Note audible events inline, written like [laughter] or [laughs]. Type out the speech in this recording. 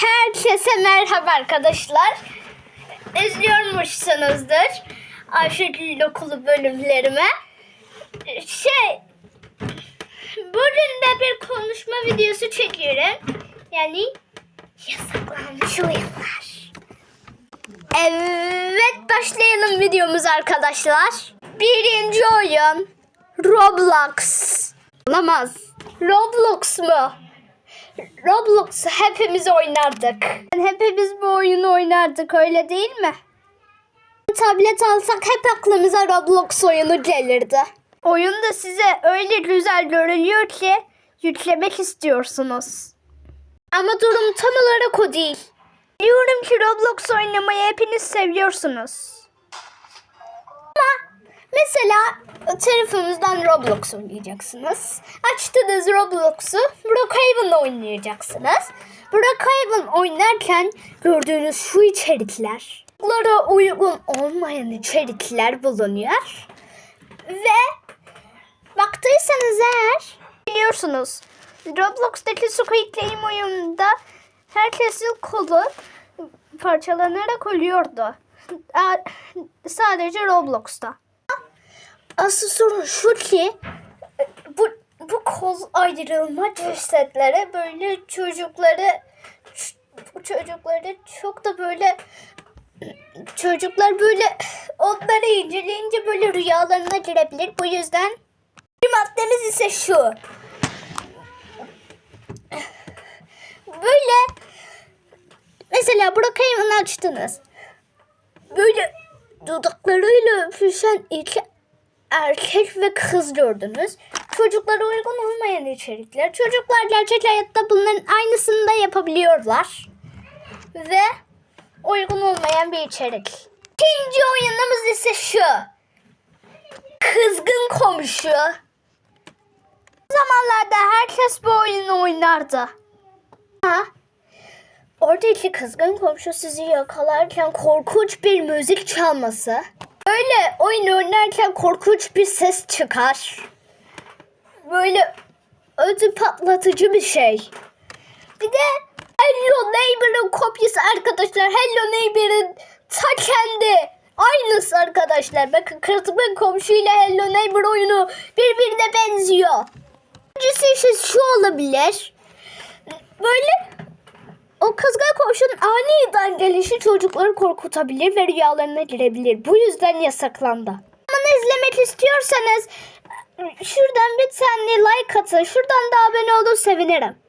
Herkese merhaba arkadaşlar. İzliyormuşsunuzdur. Ayşegül okulu bölümlerime. Şey, bugün de bir konuşma videosu çekiyorum. Yani yasaklanmış oyunlar. Evet başlayalım videomuz arkadaşlar. Birinci oyun Roblox. Olamaz. Roblox mu? Roblox hepimiz oynardık. Hepimiz bu oyunu oynardık öyle değil mi? Tablet alsak hep aklımıza Roblox oyunu gelirdi. Oyun da size öyle güzel görünüyor ki yüklemek istiyorsunuz. Ama durum tam olarak o değil. Diyorum ki Roblox oynamayı hepiniz seviyorsunuz. Mesela telefonunuzdan Roblox oynayacaksınız. Açtınız Roblox'u Brookhaven'la oynayacaksınız. Brookhaven oynarken gördüğünüz şu içerikler, bunlara uygun olmayan içerikler bulunuyor. Ve baktıysanız eğer biliyorsunuz Roblox'taki Squid Game oyununda herkesin kolu parçalanarak ölüyordu. [laughs] Sadece Roblox'ta. Asıl sorun şu ki bu bu kol ayrılma cesetlere böyle çocukları çocukları çok da böyle çocuklar böyle onları inceleyince böyle rüyalarına girebilir. Bu yüzden bir maddemiz ise şu. Böyle mesela Brookhaven'ı açtınız. Böyle dudaklarıyla öpüşen iki erkek ve kız gördünüz. Çocuklara uygun olmayan içerikler. Çocuklar gerçek hayatta bunların aynısını da yapabiliyorlar. Ve uygun olmayan bir içerik. İkinci oyunumuz ise şu. Kızgın komşu. O zamanlarda herkes bu oyunu oynardı. Ha? Oradaki kızgın komşu sizi yakalarken korkunç bir müzik çalması. Böyle oyun oynarken korkunç bir ses çıkar. Böyle ödü patlatıcı bir şey. Bir de Hello Neighbor'ın kopyası arkadaşlar. Hello Neighbor'ın ta kendi. Aynısı arkadaşlar. Bakın kızgın komşuyla Hello Neighbor oyunu birbirine benziyor. Birincisi ise şu olabilir. Böyle o komşunun aniden gelişi çocukları korkutabilir ve rüyalarına girebilir. Bu yüzden yasaklandı. Ama izlemek istiyorsanız şuradan bir tane like atın. Şuradan da abone olun sevinirim.